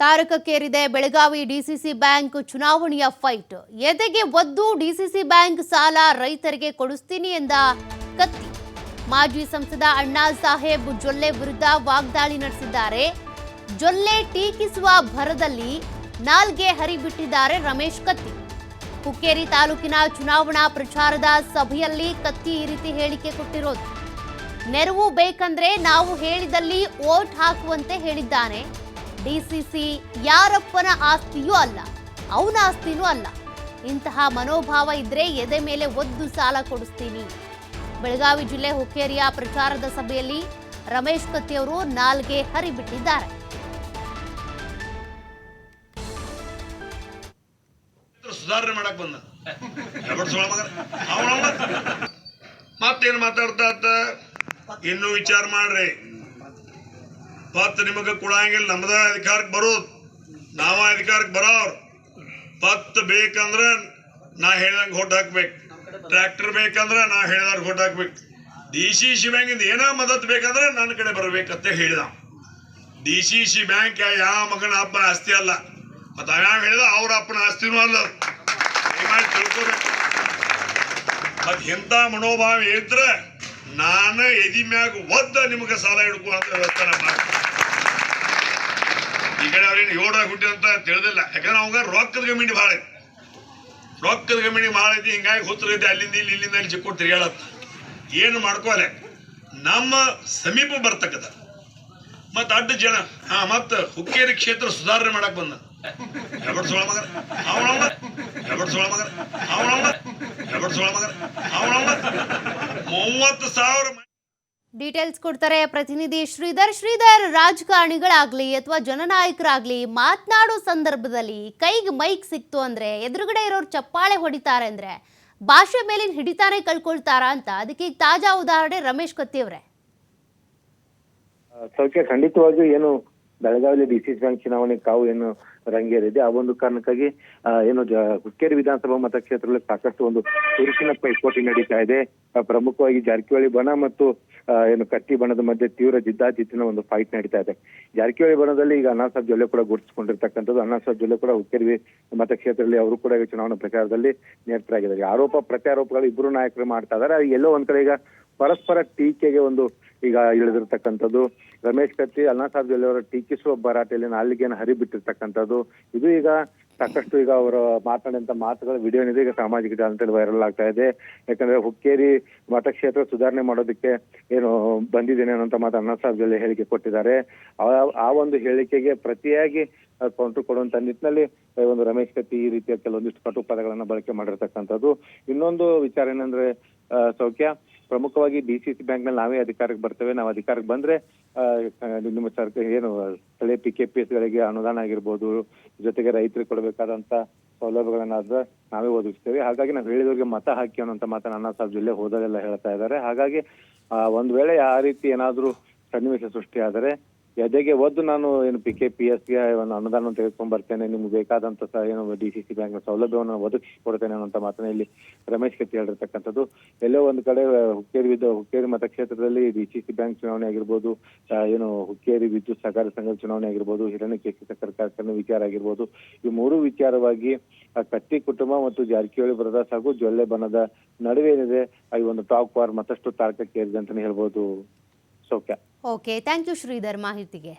ತಾರಕಕ್ಕೇರಿದೆ Belagavi D C C bank ಚುನಾವಣೆಯ fight ಎದೆಗೆ ಒದ್ದು ಡಿಸಿಸಿ ಬ್ಯಾಂಕ್ ಸಾಲ ರೈತರಿಗೆ ಕೊಡಿಸ್ತೀನಿ ಎಂದ ಕತ್ತಿ. ಮಾಜಿ ಸಂಸದ ಅಣ್ಣಾ ಸಾಹೇಬ್ ಜೊಲ್ಲೆ ವಿರುದ್ಧ ವಾಗ್ದಾಳಿ ನಡೆಸಿದ್ದಾರೆ. ಜೊಲ್ಲೆ ಟೀಕಿಸುವ ಭರದಲ್ಲಿ ನಾಲ್ಗೆ ಹರಿಬಿಟ್ಟಿದ್ದಾರೆ ರಮೇಶ್ ಕತ್ತಿ. ಹುಕ್ಕೇರಿ ತಾಲೂಕಿನ ಚುನಾವಣಾ ಪ್ರಚಾರದ ಸಭೆಯಲ್ಲಿ ಕತ್ತಿ ಈ ರೀತಿ ಹೇಳಿಕೆ ಕೊಟ್ಟಿರೋದು. ನೆರವು ಬೇಕಂದ್ರೆ ನಾವು ಹೇಳಿದಲ್ಲಿ ವೋಟ್ ಹಾಕುವಂತೆ ಹೇಳಿದ್ದಾನೆ. ಡಿಸಿಸಿ ಯಾರಪ್ಪನ ಆಸ್ತಿಯೂ ಅಲ್ಲ, ಅವನ ಆಸ್ತಿನೂ ಅಲ್ಲ. ಇಂತಹ ಮನೋಭಾವ ಇದ್ರೆ ಎದೆ ಮೇಲೆ ಒದ್ದು ಸಾಲ ಕೊಡಿಸ್ತೀನಿ. ಬೆಳಗಾವಿ ಜಿಲ್ಲೆ ಹುಕ್ಕೇರಿಯ ಪ್ರಚಾರದ ಸಭೆಯಲ್ಲಿ ರಮೇಶ್ ಕತ್ತಿಯವರು ನಾಲ್ಗೆ ಹರಿಬಿಟ್ಟಿದ್ದಾರೆ. ಸುಧಾರಣೆ ಮಾಡಕ್ ಬಂದ. ಮತ್ತೇನು ಮಾತಾಡ್ತಾ ಇನ್ನೂ ವಿಚಾರ ಮಾಡ್ರಿ. ಪತ್ ನಿಮಗೆ ಕೊಡಂಗಿಲ್ಲ ನಮ್ದ ಅಧಿಕಾರಕ್ಕೆ ಬರೋದು. ನಾವ ಅಧಿಕಾರಕ್ಕೆ ಬರೋರ್. ಪತ್ ಬೇಕಂದ್ರ ನಾ ಹೇಳ್ದಂಗೆ ಹೊಟ್ಟು ಹಾಕ್ಬೇಕು. ಟ್ರ್ಯಾಕ್ಟರ್ ಬೇಕಂದ್ರ ನಾ ಹೇಳ್ದಂಗೆ ಹೊಟ್ಟು ಹಾಕ್ಬೇಕು. ಡಿ ಸಿ ಸಿ ಬ್ಯಾಂಕಿಂದ ಏನೋ ಮದತ್ ಬೇಕಂದ್ರೆ ನನ್ನ ಕಡೆ ಬರ್ಬೇಕಂತ ಹೇಳಿದ ಡಿ ಸಿ ಸಿ ಬ್ಯಾಂಕ್ ಯಾವ ಮಗನ ಅಪ್ಪನ ಆಸ್ತಿ ಅಲ್ಲ. ಮತ್ತೆ ಯಾವ ಹೇಳಿದ ಅವ್ರ ಅಪ್ಪನ ಆಸ್ತಿನೂ ಅಲ್ಲ ತಿಳ್ಕೊಬೇಕು ಮತ್ ಇಂಥ ಮನೋಭಾವ ಇದ್ರೆ ನಾನು ಎದಿ ಮ್ಯಾಗ ಒದ್ದ ನಿಮಗೆ ಸಾಲ ಹಿಡ್ಕೋ ಅಂತ ವ್ಯವಸ್ಥೆ ನಾ ಮಾಡ್ತೀನಿ. ಈ ಕಡೆ ಅವ್ರೇನು ಏಳಾಗ ಹುಟ್ಟಿ ಅಂತ ತಿಳಿದಿಲ್ಲ. ಯಾಕಂದ್ರೆ ಅವಾಗ ರೊಕ್ಕದ ಗಮಿಣಿ ಭಾಳ ಐತಿ. ರೊಕ್ಕದ ಗಮಿಣಿ ಭಾಳ ಐತಿ, ಹಿಂಗಾಗಿ ಹುತ್ತರೈತಿ ಅಲ್ಲಿಂದ ಇಲ್ಲಿ, ಇಲ್ಲಿಂದ ಅಲ್ಲಿ ಚಿಕ್ಕೋಟ್ ತಿರ್ಗಾಳತ್ತ ಏನು ಮಾಡ್ಕೋಲೆ? ನಮ್ಮ ಸಮೀಪ ಬರ್ತಕ್ಕದ. ಮತ್ತು ಅಡ್ಡ ಜನ, ಹಾ, ಮತ್ತು ಹುಕ್ಕೇರಿ ಕ್ಷೇತ್ರ ಸುಧಾರಣೆ ಮಾಡಕ್ ಬಂದ. ಸೋಳ ಮಗ ಅವನವನ ಸೋಳ ಮಗ ಅವನವನ ಸೋಳ ಮಗ ಅವನವನ ಮೂವತ್ತು ಸಾವಿರ ಡೀಟೇಲ್ಸ್ ಕೊಡ್ತಾರೆ ಪ್ರತಿನಿಧಿ ಶ್ರೀಧರ್. ಶ್ರೀಧರ್ ರಾಜಕಾರಣಿಗಳಾಗ್ಲಿ ಅಥವಾ ಜನನಾಯಕರಾಗ್ಲಿ ಮಾತನಾಡೋ ಸಂದರ್ಭದಲ್ಲಿ ಕೈಗೆ ಮೈಕ್ ಸಿಕ್ತು ಅಂದ್ರೆ ಎದುರುಗಡೆ ಇರೋರು ಚಪ್ಪಾಳೆ ಹೊಡಿತಾರೆ ಅಂದ್ರೆ ಭಾಷೆ ಮೇಲಿನ ಹಿಡಿತಾನೆ ಕಳ್ಕೊಳ್ತಾರಾ ಅಂತ ಅದಕ್ಕೆ ಈಗ ತಾಜಾ ಉದಾಹರಣೆ ರಮೇಶ್ ಕತ್ತಿ ಅವರೇ. ಸೌಖ್ಯ ಖಂಡಿತವಾಗಿಯೂ ಏನು ಬೆಳಗಾವಿಯಲ್ಲಿ ಡಿಸಿಸಿ ಬ್ಯಾಂಕ್ ಚುನಾವಣೆ ಕಾವು ಏನು ರಂಗೇರಿದೆ. ಆ ಒಂದು ಕಾರಣಕ್ಕಾಗಿ ಏನು ಹುಕ್ಕೇರಿ ವಿಧಾನಸಭಾ ಮತಕ್ಷೇತ್ರದಲ್ಲಿ ಸಾಕಷ್ಟು ಒಂದು ತುರುಕಿನ ಪೈಪೋಟಿ ನಡೀತಾ ಇದೆ. ಪ್ರಮುಖವಾಗಿ ಜಾರಕಿಹೊಳಿ ಬಣ ಮತ್ತು ಏನು ಕಟ್ಟಿ ಬಣದ ಮಧ್ಯೆ ತೀವ್ರ ಜಿದ್ದಾಜಿದ್ದಿನ ಒಂದು ಫೈಟ್ ನಡೀತಾ ಇದೆ. ಜಾರಕಿಹೊಳಿ ಬಣದಲ್ಲಿ ಈಗ ಅಣ್ಣಾ ಸಾಹೇಬ್ ಜೊಲ್ಲೆ ಕೂಡ ಗುರುತಿಸಿಕೊಂಡಿರ್ತಕ್ಕಂಥದ್ದು. ಅಣ್ಣಾ ಸಾಹೇಬ್ ಜೊಲ್ಲೆ ಕೂಡ ಹುಕ್ಕೇರಿ ಮತಕ್ಷೇತ್ರದಲ್ಲಿ ಅವರು ಕೂಡ ಚುನಾವಣಾ ಪ್ರಚಾರದಲ್ಲಿ ನಿರತರಾಗಿದ್ದಾರೆ. ಆರೋಪ, ಪ್ರತ್ಯಾರೋಪಗಳು ಇಬ್ಬರು ನಾಯಕರು ಮಾಡ್ತಾ ಇದ್ದಾರೆ. ಎಲ್ಲೋ ಒಂದ್ ಕಡೆ ಈಗ ಪರಸ್ಪರ ಟೀಕೆಗೆ ಒಂದು ಈಗ ಇಳಿದಿರ್ತಕ್ಕಂಥದ್ದು. ರಮೇಶ್ ಕತ್ತಿ ಸಾಹೇಬ್ ಜೊಲ್ಲೆ ಅವರ ಟೀಕಿಸುವ ಭರಾಟೆಯಲ್ಲಿ ನಾಲಿಗೆಯನ್ನು ಹರಿಬಿಟ್ಟಿರ್ತಕ್ಕಂಥದ್ದು. ಇದು ಈಗ ಸಾಕಷ್ಟು ಈಗ ಅವರು ಮಾತನಾಡಿದಂತ ಮಾತುಗಳ ವಿಡಿಯೋ ಏನಿದೆ, ಈಗ ಸಾಮಾಜಿಕ ಜಾಲತಾಣದಲ್ಲಿ ವೈರಲ್ ಆಗ್ತಾ ಇದೆ. ಯಾಕಂದ್ರೆ ಹುಕ್ಕೇರಿ ಮತಕ್ಷೇತ್ರ ಸುಧಾರಣೆ ಮಾಡೋದಕ್ಕೆ ಏನು ಬಂದಿದ್ದೇನೆ ಅನ್ನೋಂತ ಮಾತು ಅಣ್ಣಾ ಸಾಹೇಬ್ ಜೊಲ್ಲೆ ಹೇಳಿಕೆ ಕೊಟ್ಟಿದ್ದಾರೆ. ಆ- ಒಂದು ಹೇಳಿಕೆಗೆ ಪ್ರತಿಯಾಗಿ ಕೌಂಟರ್ ಕೊಡುವಂತ ನಿಟ್ಟಿನಲ್ಲಿ ಒಂದು ರಮೇಶ್ ಕತ್ತಿ ಈ ರೀತಿಯ ಕೆಲವೊಂದಿಷ್ಟು ಕಟು ಪದಗಳನ್ನ ಬಳಕೆ ಮಾಡಿರ್ತಕ್ಕಂಥದ್ದು. ಇನ್ನೊಂದು ವಿಚಾರ ಏನಂದ್ರೆ ಸೌಖ್ಯ ಪ್ರಮುಖವಾಗಿ ಡಿ ಸಿ ಸಿ ಬ್ಯಾಂಕ್ನಲ್ಲಿ ನಾವೇ ಅಧಿಕಾರಕ್ಕೆ ಬರ್ತೇವೆ. ನಾವು ಅಧಿಕಾರಕ್ಕೆ ಬಂದ್ರೆ ನಿಮ್ಮ ಸರ್ಕಾರ ಏನು, ಸ್ಥಳೀಯ ಪಿ ಕೆ ಪಿ ಎಸ್ ಗಳಿಗೆ ಅನುದಾನ ಆಗಿರ್ಬೋದು, ಜೊತೆಗೆ ರೈತರಿಗೆ ಕೊಡಬೇಕಾದಂತ ಸೌಲಭ್ಯಗಳನ್ನಾದ್ರೆ ನಾವೇ ಒದಗಿಸ್ತೇವೆ. ಹಾಗಾಗಿ ನಾವು ಹೇಳಿದವರಿಗೆ ಮತ ಹಾಕಿ ಅನ್ನೋಂತ ಮಾತನ್ನ ಅಣ್ಣಾ ಸಾಹೇಬ್ ಜಿಲ್ಲೆ ಹೋದಲ್ಲೆಲ್ಲ ಹೇಳ್ತಾ ಇದ್ದಾರೆ. ಹಾಗಾಗಿ ಒಂದ್ ವೇಳೆ ಆ ರೀತಿ ಏನಾದ್ರೂ ಸನ್ನಿವೇಶ ಸೃಷ್ಟಿಯಾದರೆ ಎದೆಗೆ ಒದ್ದು ನಾನು ಏನು ಪಿ ಕೆ ಪಿ ಎಸ್ಗೆ ಒಂದು ಅನುದಾನ ತೆಗೆದುಕೊಂಡು ಬರ್ತೇನೆ. ನಿಮ್ಗೆ ಬೇಕಾದಂತ ಸಹ ಏನು ಡಿ ಸಿ ಸಿ ಬ್ಯಾಂಕ್ ಸೌಲಭ್ಯವನ್ನು ಒದಗಿಸಿ ಕೊಡ್ತೇನೆ ಅನ್ನೋಂತ ಮಾತನ್ನ ಇಲ್ಲಿ ರಮೇಶ್ ಕತ್ತಿ ಹೇಳಿರ್ತಕ್ಕಂಥದ್ದು. ಎಲ್ಲೋ ಒಂದು ಕಡೆ ಹುಕ್ಕೇರಿ ವಿದ್ಯ, ಹುಕ್ಕೇರಿ ಮತಕ್ಷೇತ್ರದಲ್ಲಿ ಡಿ ಸಿ ಸಿ ಬ್ಯಾಂಕ್ ಚುನಾವಣೆ ಆಗಿರ್ಬೋದು ಏನು ಹುಕ್ಕೇರಿ ವಿದ್ಯುತ್ ಸಹಕಾರ ಸಂಘದ ಚುನಾವಣೆ ಆಗಿರ್ಬೋದು, ಹಿರಣ್ಯಕೇಶಿ ಸಕ್ಕರೆ ಕಾರ್ಖಾನೆ ವಿಚಾರ ಆಗಿರ್ಬೋದು. ಈ ಮೂರು ವಿಚಾರವಾಗಿ ಕತ್ತಿ ಕುಟುಂಬ ಮತ್ತು ಜಾರಕಿಹೊಳಿ ಬ್ರದರ್ಸ್ ಹಾಗೂ ಜೊಲ್ಲೆ ಬನದ ನಡುವೆ ಏನಿದೆ ಈ ಒಂದು ಟಾಕ್ ವಾರ್ ಮತ್ತಷ್ಟು ತಾರಕಕ್ಕೇರಿದೆ ಅಂತಾನೆ ಹೇಳ್ಬೋದು. ಸೌಖ್ಯ ಓಕೆ ಥ್ಯಾಂಕ್ ಯು ಶ್ರೀಧರ್ ಮಾಹಿತಿಗೆ.